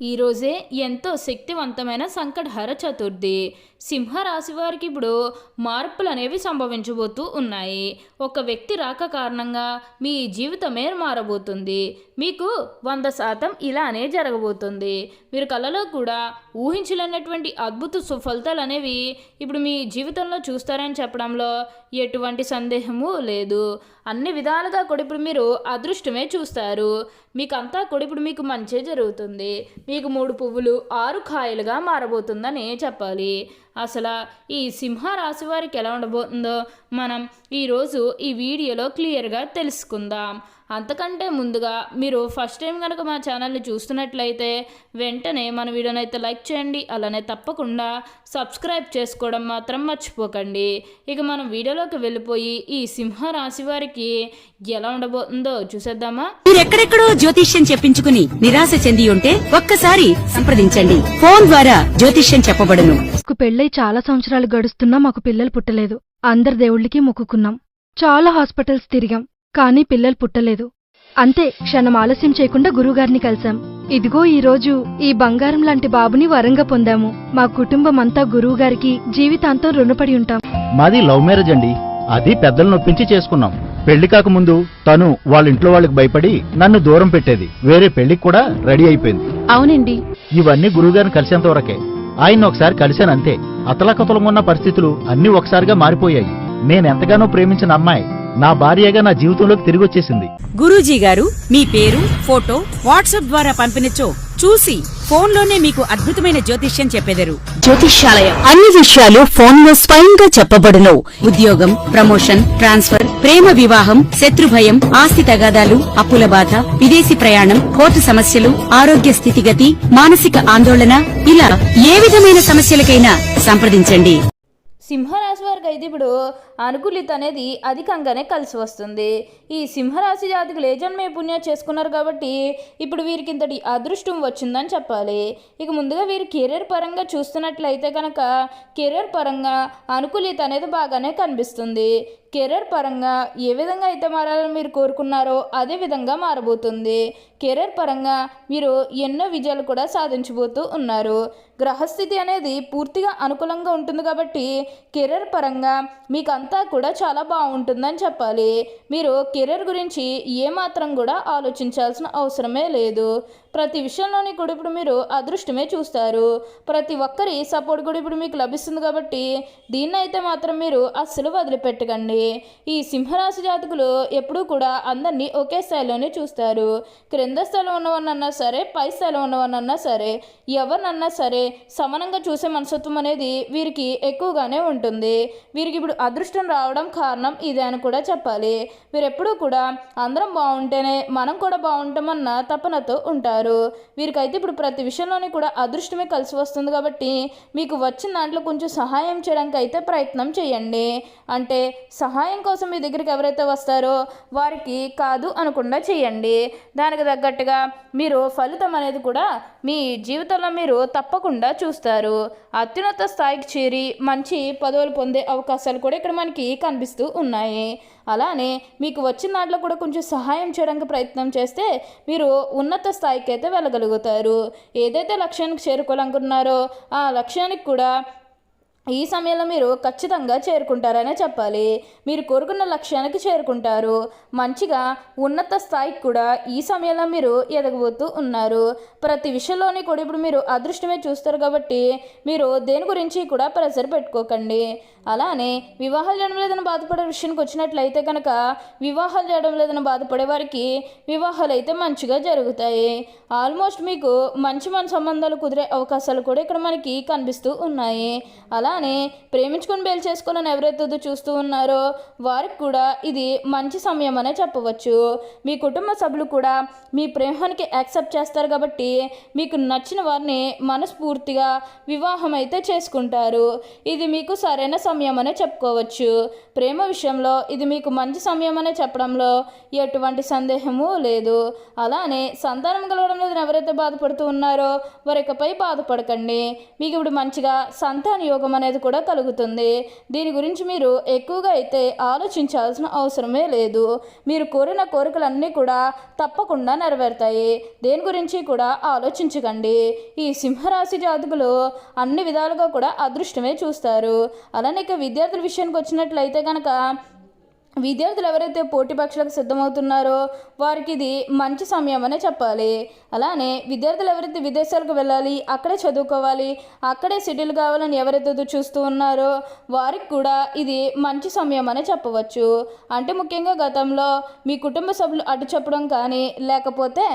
ఈరోజే ఎంతో శక్తివంతమైన సంకటహర చతుర్థి. సింహరాశి వారికి ఇప్పుడు మార్పులు అనేవి సంభవించబోతూ ఉన్నాయి. ఒక వ్యక్తి రాక కారణంగా మీ జీవితమే మారబోతుంది. మీకు వంద శాతం ఇలానే జరగబోతుంది. మీరు కళలో కూడా ఊహించలేనటువంటి అద్భుత సుఫలితాలు అనేవి ఇప్పుడు మీ జీవితంలో చూస్తారని చెప్పడంలో ఎటువంటి సందేహము లేదు. అన్ని విధాలుగా కూడా ఇప్పుడు మీరు అదృష్టమే చూస్తారు. మీకంతా కూడా ఇప్పుడు మీకు మంచే జరుగుతుంది. మీకు మూడు పువ్వులు ఆరు కాయలుగా మారబోతుందని చెప్పాలి. అసలు ఈ సింహరాశి వారికి ఎలా ఉండబోతుందో మనం ఈరోజు ఈ వీడియోలో క్లియర్గా తెలుసుకుందాం. అంతకంటే ముందుగా మీరు ఫస్ట్ టైం కనుక మా ఛానల్ని చూస్తున్నట్లయితే వెంటనే మన వీడియోని అయితే లైక్ చేయండి అలానే తప్పకుండా సబ్స్క్రైబ్ చేసుకోవడం మాత్రం మర్చిపోకండి. ఇక మనం వీడియోలోకి వెళ్ళిపోయి ఈ సింహరాశి వారికి ఎలా ఉండబోతుందో చూసేద్దామా? మీరెక్కడెక్కడో జ్యోతిష్యం చెప్పించుకుని నిరాశ చెంది ఉంటే ఒక్కసారి సంప్రదించండి. ఫోన్ ద్వారా జ్యోతిష్యం చెప్పబడును. మాకు పెళ్ళై చాలా సంవత్సరాలు గడుస్తున్నా మాకు పిల్లలు పుట్టలేదు. అందరి దేవుళ్ళకి మొక్కుకున్నాం. చాలా హాస్పిటల్స్ తిరిగాం. కానీ పిల్లలు పుట్టలేదు. అంతే క్షణం ఆలస్యం చేయకుండా గురువుగారిని కలిశాం. ఇదిగో ఈ రోజు ఈ బంగారం లాంటి బాబుని వరంగా పొందాము. మా కుటుంబం అంతా గురువుగారికి జీవితాంతం రుణపడి ఉంటాం. మాది లవ్ మ్యారేజ్ అండి. అది పెద్దలు నొప్పించి చేసుకున్నాం. పెళ్ళి కాకముందు తను వాళ్ళ ఇంట్లో వాళ్ళకి భయపడి నన్ను దూరం పెట్టేది. వేరే పెళ్ళికి కూడా రెడీ అయిపోయింది. అవునండి. ఇవన్నీ గురువుగారిని కలిసేంత వరకే. ఆయన ఒకసారి కలిశాను అంతే. అతలకతలం ఉన్న పరిస్థితులు అన్ని ఒకసారిగా మారిపోయాయి. నేనెంతగానో ప్రేమించిన అమ్మాయి. నా భార్యగా నా జీవితంలోకి తిరిగి వచ్చేసింది గురూజీ గారు మీ పేరు ఫోటో వాట్సాప్ ద్వారా పంపినచో చూసి ఫోన్లోనే మీకు అద్భుతమైన జ్యోతిష్యం చెప్పెదరు. జ్యోతిష్యాలయం అన్ని విషయాలు ఫోన్లో స్వయంగా చెప్పబడును. ఉద్యోగం ప్రమోషన్ ట్రాన్స్ఫర్ ప్రేమ వివాహం శత్రుభయం ఆస్తి తగాదాలు అప్పుల బాధ విదేశీ ప్రయాణం కోర్టు సమస్యలు ఆరోగ్య స్థితిగతి మానసిక ఆందోళన ఇలా ఏ విధమైన సమస్యలకైనా సంప్రదించండి. సింహరాశి వారికి అయితే ఇప్పుడు అనుకూలిత అనేది అధికంగానే కలిసి వస్తుంది. ఈ సింహరాశి జాతికులు ఏ జన్మే పుణ్యం చేసుకున్నారు కాబట్టి ఇప్పుడు వీరికి ఇంతటి అదృష్టం వచ్చిందని చెప్పాలి. ఇక ముందుగా వీరు కెరీర్ పరంగా చూస్తున్నట్లయితే కనుక కెరీర్ పరంగా అనుకూలిత అనేది బాగానే కనిపిస్తుంది. కెరీర్ పరంగా ఏ విధంగా అయితే మారాలని మీరు కోరుకున్నారో అదే విధంగా మారబోతుంది. కెరీర్ పరంగా మీరు ఎన్నో విజయాలు కూడా సాధించబోతూ ఉన్నారు. గ్రహస్థితి అనేది పూర్తిగా అనుకూలంగా ఉంటుంది కాబట్టి కెరీర్ పరంగా మీకు అంత కూడా చాలా బాగుంటుందని చెప్పాలి. మీరు కెరీర్ గురించి ఏమాత్రం కూడా ఆలోచించాల్సిన అవసరమే లేదు. ప్రతి విషయంలోని కూడా ఇప్పుడు మీరు అదృష్టమే చూస్తారు. ప్రతి ఒక్కరి సపోర్ట్ కూడా ఇప్పుడు మీకు లభిస్తుంది కాబట్టి దీన్ని అయితే మాత్రం మీరు అస్సలు వదిలిపెట్టకండి. ఈ సింహరాశి జాతకులు ఎప్పుడూ కూడా అందరినీ ఒకే స్థాయిలోనే చూస్తారు. క్రింద స్థాయిలో ఉన్నవన్నన్నా సరే పై స్థాయిలో ఉన్నవన్నన్నా సరే ఎవరినన్నా సరే సమానంగా చూసే మనస్తత్వం అనేది వీరికి ఎక్కువగానే ఉంటుంది. వీరికి ఇప్పుడు అదృష్టం రావడం కారణం ఇదే అని కూడా చెప్పాలి. వీరెప్పుడూ కూడా అందరం బాగుంటేనే మనం కూడా బాగుంటామన్న తపనతో ఉంటారు. వీరికైతే ఇప్పుడు ప్రతి విషయంలోనే కూడా అదృష్టమే కలిసి వస్తుంది కాబట్టి మీకు వచ్చిన దాంట్లో కొంచెం సహాయం చేయడానికి అయితే ప్రయత్నం చేయండి. అంటే సహాయం కోసం మీ దగ్గరికి ఎవరైతే వస్తారో వారికి కాదు అనకుండా చేయండి. దానికి తగ్గట్టుగా మీరు ఫలితం అనేది కూడా మీ జీవితంలో మీరు తప్పకుండా చూస్తారు. అత్యున్నత స్థాయికి చేరి మంచి పదవులు పొందే అవకాశాలు కూడా ఇక్కడ మనకి కనిపిస్తూ ఉన్నాయి. అలానే మీకు వచ్చిన దాంట్లో కూడా కొంచెం సహాయం చేయడానికి ప్రయత్నం చేస్తే మీరు ఉన్నత స్థాయికి అయితే వెళ్ళగలుగుతారు. ఏదైతే లక్ష్యానికి చేరుకోవాలనుకున్నారో ఆ లక్ష్యానికి కూడా ఈ సమయంలో మీరు ఖచ్చితంగా చేరుకుంటారనే చెప్పాలి. మీరు కోరుకున్న లక్ష్యానికి చేరుకుంటారు. మంచిగా ఉన్నత స్థాయికి కూడా ఈ సమయంలో మీరు ఎదగబోతూ ఉన్నారు. ప్రతి విషయంలోని కూడా ఇప్పుడు మీరు అదృష్టమే చూస్తారు కాబట్టి మీరు దేని గురించి కూడా ప్రెషర్ పెట్టుకోకండి. అలానే వివాహాలు చేయడం లేదని బాధపడే విషయానికి వచ్చినట్లయితే కనుక వివాహాలు చేయడం లేదని బాధపడే వారికి వివాహాలు అయితే మంచిగా జరుగుతాయి. ఆల్మోస్ట్ మీకు మంచి మన సంబంధాలు కుదిరే అవకాశాలు కూడా ఇక్కడ మనకి కనిపిస్తూ ఉన్నాయి. అలా అలానే ప్రేమించుకొని పెళ్ళి చేసుకోవాలని ఎవరైతే చూస్తూ ఉన్నారో వారికి కూడా ఇది మంచి సమయం అనే చెప్పవచ్చు. మీ కుటుంబ సభ్యులు కూడా మీ ప్రేమానికి యాక్సెప్ట్ చేస్తారు కాబట్టి మీకు నచ్చిన వారిని మనస్ఫూర్తిగా వివాహం అయితే చేసుకుంటారు. ఇది మీకు సరైన సమయం అనే చెప్పుకోవచ్చు. ప్రేమ విషయంలో ఇది మీకు మంచి సమయం అనే చెప్పడంలో ఎటువంటి సందేహము లేదు. అలానే సంతానం కలగడం లేదని ఎవరైతే బాధపడుతూ ఉన్నారో వారికపై బాధపడకండి. మీకు ఇప్పుడు మంచిగా సంతాన యోగం అనే అనేది కూడా కలుగుతుంది. దీని గురించి మీరు ఎక్కువగా అయితే ఆలోచించాల్సిన అవసరమే లేదు. మీరు కోరిన కోరికలన్నీ కూడా తప్పకుండా నెరవేరుతాయి. దేని గురించి కూడా ఆలోచించకండి. ఈ సింహరాశి జాతకులు అన్ని విధాలుగా కూడా అదృష్టమే చూస్తారు. అలానే ఇక విద్యార్థుల విషయానికి వచ్చినట్లయితే కనుక విద్యార్థులు ఎవరైతే పోటీ పరీక్షలకు సిద్ధమవుతున్నారో వారికి ఇది మంచి సమయం అనే చెప్పాలి. అలానే విద్యార్థులు ఎవరైతే విదేశాలకు వెళ్ళాలి అక్కడే చదువుకోవాలి అక్కడే సెటిల్ కావాలని ఎవరైతే చూస్తూ ఉన్నారో వారికి కూడా ఇది మంచి సమయం అనే చెప్పవచ్చు. అంటే ముఖ్యంగా గతంలో మీ కుటుంబ సభ్యులు అడ్డు చెప్పడం కానీ లేకపోతే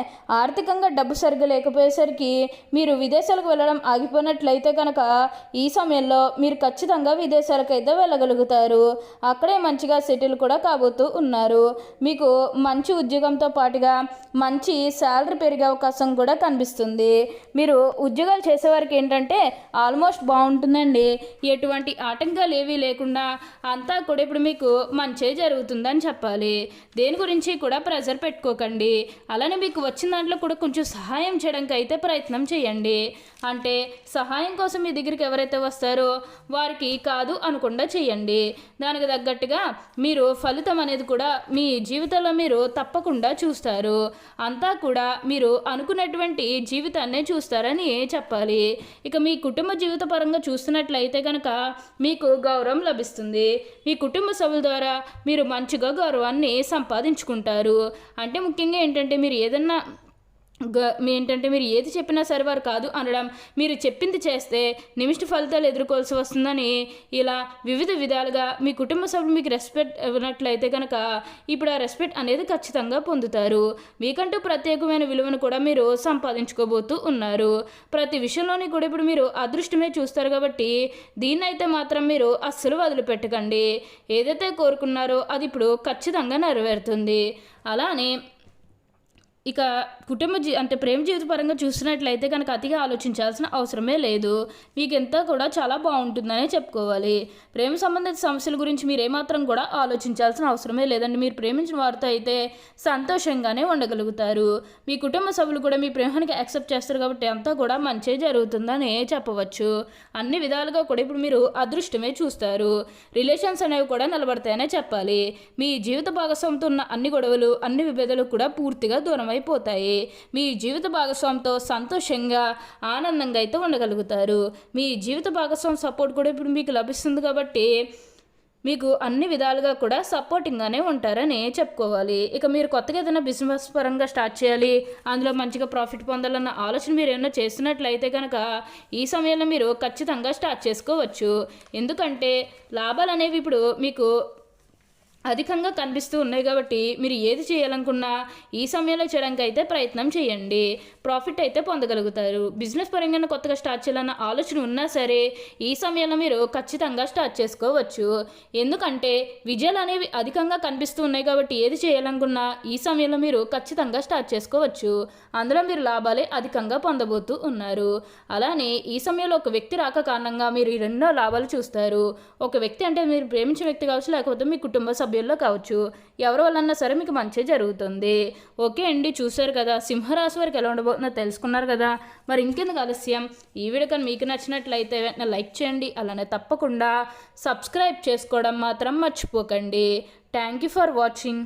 ఆర్థికంగా డబ్బు సరిగ్గా లేకపోయేసరికి మీరు విదేశాలకు వెళ్ళడం ఆగిపోయినట్లయితే కనుక ఈ సమయంలో మీరు ఖచ్చితంగా విదేశాలకైతే వెళ్ళగలుగుతారు. అక్కడే మంచిగా సెటిల్ కూడా కాబోతూ ఉన్నారు. మీకు మంచి ఉద్యోగంతో పాటుగా మంచి శాలరీ పెరిగే అవకాశం కూడా కనిపిస్తుంది. మీరు ఉద్యోగాలు చేసేవారికి ఏంటంటే ఆల్మోస్ట్ బాగుంటుందండి. ఎటువంటి ఆటంకాలు ఏవీ లేకుండా అంతా కూడా ఇప్పుడు మీకు మంచే జరుగుతుందని చెప్పాలి. దేని గురించి కూడా ప్రెజర్ పెట్టుకోకండి. అలానే మీకు వచ్చిన దాంట్లో కూడా కొంచెం సహాయం చేయడానికి అయితే ప్రయత్నం చేయండి. అంటే సహాయం కోసం మీ దగ్గరికి ఎవరైతే వస్తారో వారికి కాదు అనకుండా చేయండి. దానికి తగ్గట్టుగా మీరు ఫలితం అనేది కూడా మీ జీవితంలో మీరు తప్పకుండా చూస్తారు. అంతా కూడా మీరు అనుకున్నటువంటి జీవితాన్నే చూస్తారని చెప్పాలి. ఇక మీ కుటుంబ జీవిత పరంగా చూస్తున్నట్లయితే కనుక మీకు గౌరవం లభిస్తుంది. మీ కుటుంబ సభ్యుల ద్వారా మీరు మంచిగా గౌరవాన్ని సంపాదించుకుంటారు. అంటే ముఖ్యంగా ఏంటంటే మీరు ఏదన్నా ఏంటంటే మీరు ఏది చెప్పినా సరే వారు కాదు అనడం మీరు చెప్పింది చేస్తే నిమిష్ట ఫలితాలు ఎదుర్కోవాల్సి వస్తుందని ఇలా వివిధ విధాలుగా మీ కుటుంబ సభ్యులు మీకు రెస్పెక్ట్ ఇవ్వనట్లయితే కనుక ఇప్పుడు ఆ రెస్పెక్ట్ అనేది ఖచ్చితంగా పొందుతారు. మీకంటూ ప్రత్యేకమైన విలువను కూడా మీరు సంపాదించుకోబోతూ ఉన్నారు. ప్రతి విషయంలోని కూడా ఇప్పుడు మీరు అదృష్టమే చూస్తారు కాబట్టి దీన్నైతే మాత్రం మీరు అస్సలు వదిలిపెట్టకండి. ఏదైతే కోరుకున్నారో అది ఇప్పుడు ఖచ్చితంగా నెరవేరుతుంది. అలానే ఇక కుటుంబ జీ అంటే ప్రేమ జీవిత పరంగా చూసినట్లయితే కనుక అతిగా ఆలోచించాల్సిన అవసరమే లేదు. మీకు ఎంతో కూడా చాలా బాగుంటుందనే చెప్పుకోవాలి. ప్రేమ సంబంధిత సమస్యల గురించి మీరు ఏమాత్రం కూడా ఆలోచించాల్సిన అవసరమే లేదండి. మీరు ప్రేమించిన వారితో అయితే సంతోషంగానే ఉండగలుగుతారు. మీ కుటుంబ సభ్యులు కూడా మీ ప్రేమానికి యాక్సెప్ట్ చేస్తారు కాబట్టి అంతా కూడా మంచి జరుగుతుందని చెప్పవచ్చు. అన్ని విధాలుగా కూడా ఇప్పుడు మీరు అదృష్టమే చూస్తారు. రిలేషన్స్ అనేవి కూడా నిలబడతాయనే చెప్పాలి. మీ జీవిత భాగస్వామితో ఉన్న అన్ని గొడవలు అన్ని విభేదాలు కూడా పూర్తిగా దూరం అయిపోతాయి మీ జీవిత భాగస్వామితో సంతోషంగా ఆనందంగా అయితే ఉండగలుగుతారు. మీ జీవిత భాగస్వామి సపోర్ట్ కూడా ఇప్పుడు మీకు లభిస్తుంది కాబట్టి మీకు అన్ని విధాలుగా కూడా సపోర్టింగ్గానే ఉంటారని చెప్పుకోవాలి. ఇక మీరు కొత్తగా ఏదైనా బిజినెస్ పరంగా స్టార్ట్ చేయాలి అందులో మంచిగా ప్రాఫిట్ పొందాలన్న ఆలోచన మీరు ఏమైనా చేస్తున్నట్లయితే కనుక ఈ సమయంలో మీరు ఖచ్చితంగా స్టార్ట్ చేసుకోవచ్చు. ఎందుకంటే లాభాలు అనేవి ఇప్పుడు మీకు అధికంగా కనిపిస్తూ ఉన్నాయి కాబట్టి మీరు ఏది చేయాలనుకున్నా ఈ సమయంలో చేయడానికి అయితే ప్రయత్నం చేయండి. ప్రాఫిట్ అయితే పొందగలుగుతారు. బిజినెస్ పరంగా కొత్తగా స్టార్ట్ చేయాలన్న ఆలోచన ఉన్నా సరే ఈ సమయంలో మీరు ఖచ్చితంగా స్టార్ట్ చేసుకోవచ్చు. ఎందుకంటే విజయాలు అనేవి అధికంగా కనిపిస్తూ ఉన్నాయి కాబట్టి ఏది చేయాలనుకున్నా ఈ సమయంలో మీరు ఖచ్చితంగా స్టార్ట్ చేసుకోవచ్చు. అందులో మీరు లాభాలే అధికంగా పొందబోతూ ఉన్నారు. అలానే ఈ సమయంలో ఒక వ్యక్తి రాక కారణంగా మీరు ఎన్నో రెండో లాభాలు చూస్తారు. ఒక వ్యక్తి అంటే మీరు ప్రేమించిన వ్యక్తి కావచ్చు లేకపోతే మీ కుటుంబ సభ్యులు సభ్యుల్లో కావచ్చు. ఎవరి వాళ్ళన్నా సరే మీకు మంచి జరుగుతుంది. ఓకే అండి చూశారు కదా. సింహరాశి వారికి ఎలా ఉండబోతుందో తెలుసుకున్నారు కదా. మరి ఇంకెందుకు ఆలస్యం? ఈ వీడియో కానీ మీకు నచ్చినట్లయితే వెంటనే లైక్ చేయండి. అలానే తప్పకుండా సబ్స్క్రైబ్ చేసుకోవడం మాత్రం మర్చిపోకండి. Thank you for watching.